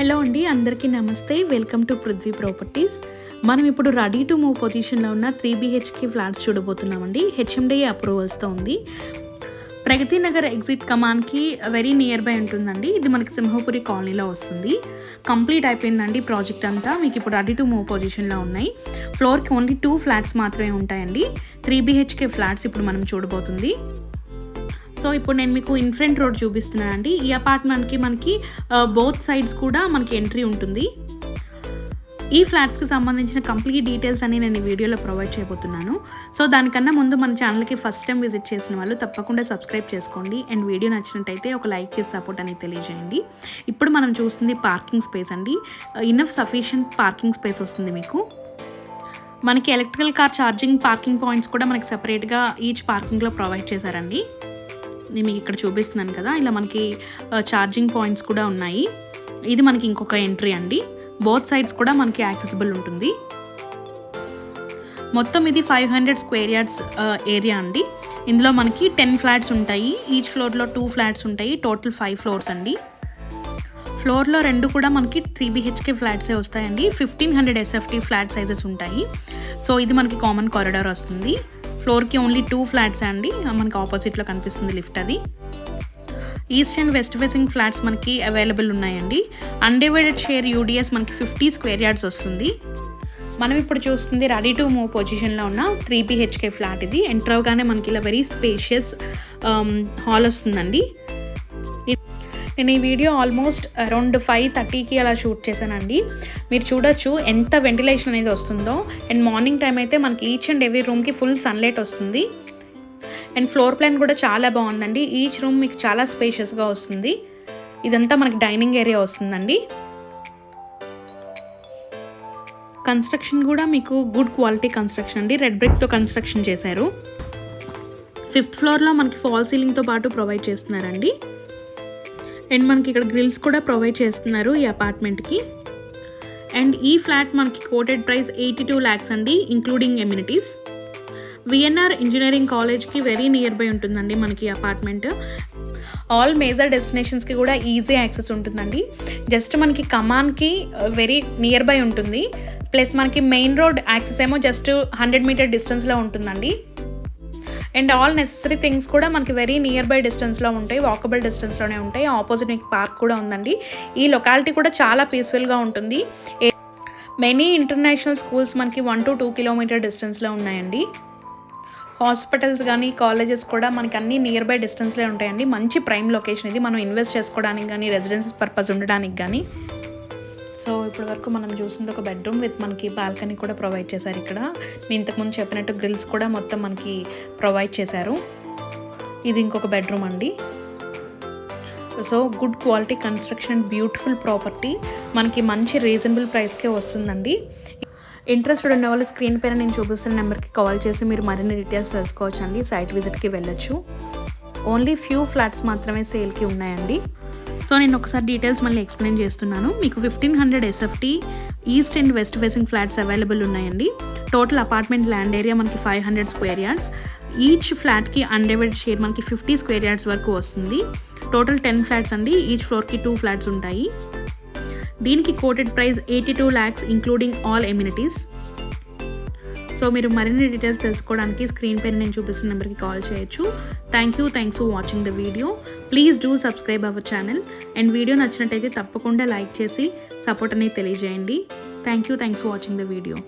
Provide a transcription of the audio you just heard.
Hello అండి అందరికీ నమస్తే. Welcome to Prithvi properties. మనం ఇప్పుడు రెడీ టు మూవ్ పొజిషన్లో ఉన్న త్రీ బీహెచ్కే ఫ్లాట్స్ చూడబోతున్నామండి. హెచ్ఎండి అప్రూవల్స్తో ఉంది. ప్రగతి నగర్ ఎగ్జిట్ కమాన్కి వెరీ నియర్ బై ఉంటుందండి. ఇది మనకి సింహపురి కాలనీలో వస్తుంది. కంప్లీట్ అయిపోయిందండి ప్రాజెక్ట్ అంతా. మీకు ఇప్పుడు రెడీ టు మూవ్ పొజిషన్లో ఉన్నాయి. ఫ్లోర్కి ఓన్లీ టూ ఫ్లాట్స్ మాత్రమే ఉంటాయండి. త్రీ బీహెచ్కే ఫ్లాట్స్ ఇప్పుడు మనం చూడబోతుంది. సో ఇప్పుడు నేను మీకు ఇన్ఫ్రంట్ రోడ్ చూపిస్తున్నాను అండి ఈ అపార్ట్మెంట్కి మనకి బోత్ సైడ్స్ కూడా మనకి ఎంట్రీ ఉంటుంది. ఈ ఫ్లాట్స్కి సంబంధించిన కంప్లీట్ డీటెయిల్స్ అన్ని నేను ఈ వీడియోలో ప్రొవైడ్ చేయబోతున్నాను. సో దానికన్నా ముందు మన ఛానల్కి ఫస్ట్ టైం విజిట్ చేసిన వాళ్ళు తప్పకుండా సబ్స్క్రైబ్ చేసుకోండి. అండ్ వీడియో నచ్చినట్టయితే ఒక లైక్ చేసి సపోర్ట్ అనేది తెలియజేయండి. ఇప్పుడు మనం చూస్తుంది పార్కింగ్ స్పేస్ అండి. ఇన్నఫ్ సఫిషియంట్ పార్కింగ్ స్పేస్ వస్తుంది మీకు. మనకి electrical car charging parking points కూడా మనకి సపరేట్గా ఈచ్ పార్కింగ్లో ప్రొవైడ్ చేశారండి. నేను మీకు ఇక్కడ చూపిస్తున్నాను కదా. ఇలా మనకి ఛార్జింగ్ పాయింట్స్ కూడా ఉన్నాయి. ఇది మనకి ఇంకొక ఎంట్రీ అండి. బోత్ సైడ్స్ కూడా మనకి యాక్సెసిబుల్ ఉంటుంది. మొత్తం ఇది five hundred square yards area అండి. ఇందులో మనకి టెన్ ఫ్లాట్స్ ఉంటాయి. ఈచ్ ఫ్లోర్లో టూ ఫ్లాట్స్ ఉంటాయి. టోటల్ ఫైవ్ ఫ్లోర్స్ అండి. ఫ్లోర్లో రెండు కూడా మనకి త్రీ బిహెచ్కే ఫ్లాట్సే వస్తాయండి. Fifteen hundred SFT flat sizes ఉంటాయి. సో ఇది మనకి కామన్ కారిడార్ వస్తుంది. ఫ్లోర్కి ఓన్లీ టూ ఫ్లాట్స్ అండి. మనకి ఆపోజిట్లో కనిపిస్తుంది లిఫ్ట్ అది. East and west facing flats మనకి అవైలబుల్ ఉన్నాయండి. అన్డివైడెడ్ షేర్ యూడిఎస్ మనకి ఫిఫ్టీ స్క్వేర్ యార్డ్స్ వస్తుంది. మనం ఇప్పుడు చూస్తుంది రెడీ టు మూవ్ పొజిషన్లో ఉన్న త్రీ బిహెచ్కే ఫ్లాట్ ఇది. ఎంటర్ అవగానే మనకి ఇలా వెరీ స్పేషియస్ హాల్ వస్తుందండి. నేను ఈ వీడియో ఆల్మోస్ట్ అరౌండ్ ఫైవ్ థర్టీకి అలా షూట్ చేశానండి. మీరు చూడొచ్చు ఎంత వెంటిలేషన్ అనేది వస్తుందో. అండ్ మార్నింగ్ టైం అయితే మనకి ఈచ్ అండ్ ఎవ్రీ రూమ్కి ఫుల్ సన్లైట్ వస్తుంది. అండ్ ఫ్లోర్ ప్లాన్ కూడా చాలా బాగుందండి. ఈచ్ రూమ్ మీకు చాలా స్పేషియస్గా వస్తుంది. ఇదంతా మనకి డైనింగ్ ఏరియా వస్తుందండి. కన్స్ట్రక్షన్ కూడా మీకు గుడ్ క్వాలిటీ కన్స్ట్రక్షన్ అండి. రెడ్ బ్రిక్తో కన్స్ట్రక్షన్ చేశారు. ఫిఫ్త్ ఫ్లోర్లో మనకి ఫాల్ సీలింగ్తో పాటు ప్రొవైడ్ చేస్తున్నారండి. అండ్ మనకి ఇక్కడ గ్రిల్స్ కూడా ప్రొవైడ్ చేస్తున్నారు ఈ అపార్ట్మెంట్కి అండ్ ఈ ఫ్లాట్ మనకి quoted price eighty two lakhs అండి ఇంక్లూడింగ్ ఎమ్యూనిటీస్ విఎన్ఆర్ ఇంజనీరింగ్ కాలేజ్కి వెరీ నియర్ బై ఉంటుందండి మనకి అపార్ట్మెంట్ ఆల్ మేజర్ డెస్టినేషన్స్కి కూడా ఈజీ యాక్సెస్ ఉంటుందండి. జస్ట్ మనకి కమాన్కి వెరీ నియర్ బై ఉంటుంది. ప్లస్ మనకి మెయిన్ రోడ్ యాక్సెస్ ఏమో జస్ట్ హండ్రెడ్ మీటర్ డిస్టెన్స్లో ఉంటుందండి. అండ్ ఆల్ నెసరీ థింగ్స్ కూడా మనకి వెరీ నియర్ బై డిస్టెన్స్లో ఉంటాయి వాకబుల్ డిస్టెన్స్లోనే ఉంటాయి. ఆపోజిట్ మీకు పార్క్ కూడా ఉందండి. ఈ లొకాలిటీ కూడా చాలా పీస్ఫుల్గా ఉంటుంది. మెనీ ఇంటర్నేషనల్ స్కూల్స్ మనకి వన్ టు టూ కిలోమీటర్ డిస్టెన్స్లో ఉన్నాయండి. హాస్పిటల్స్ కానీ కాలేజెస్ కూడా మనకి అన్ని నియర్ బై డిస్టెన్స్లో ఉంటాయండి. మంచి ప్రైమ్ లొకేషన్ ఇది. మనం ఇన్వెస్ట్ చేసుకోవడానికి కానీ రెసిడెన్సీ పర్పస్ ఉండడానికి కానీ సో ఇప్పటి వరకు మనం చూసింది ఒక బెడ్రూమ్ విత్ మనకి బాల్కనీ కూడా ప్రొవైడ్ చేశారు ఇక్కడ. నేను ఇంతకుముందు చెప్పినట్టు గ్రిల్స్ కూడా మొత్తం మనకి ప్రొవైడ్ చేశారు. ఇది ఇంకొక బెడ్రూమ్ అండి. So good quality construction beautiful property మనకి మంచి రీజనబుల్ ప్రైస్కే వస్తుందండి. ఇంట్రెస్టెడ్ ఉన్న వాళ్ళు స్క్రీన్ పైన నేను చూపిస్తున్న నెంబర్కి కాల్ చేసి మీరు మరిన్ని డీటెయిల్స్ తెలుసుకోవచ్చు అండి సైట్ విజిట్కి వెళ్ళొచ్చు. ఓన్లీ ఫ్యూ ఫ్లాట్స్ మాత్రమే సేల్కి ఉన్నాయండి. సో నేను ఒకసారి డీటెయిల్స్ మళ్ళీ ఎక్స్ప్లెయిన్ చేస్తున్నాను. మీకు fifteen hundred SFT east and west facing flats available ఉన్నాయండి. టోటల్ అపార్ట్మెంట్ ల్యాండ్ ఏరియా మనకి five hundred square yards each ఫ్లాట్కి అన్డివైడ్ షేర్ మనకి ఫిఫ్టీ స్క్వేర్ యార్డ్స్ వరకు వస్తుంది. టోటల్ టెన్ ఫ్లాట్స్ అండి. ఈచ్ ఫ్లోర్కి టూ ఫ్లాట్స్ ఉంటాయి. దీనికి quoted price eighty two lakhs including all amenities so మీరు మరిన్ని డీటెయిల్స్ తెలుసుకోవడానికి స్క్రీన్ పైన నేను చూపిస్తున్న నెంబర్కి కాల్ చేయొచ్చు. Thank you thanks for watching the video please do subscribe our channel and video నచ్చినట్టయితే తప్పకుండా లైక్ చేసి సపోర్ట్ అనేది తెలియజేయండి. Thank you thanks for watching the video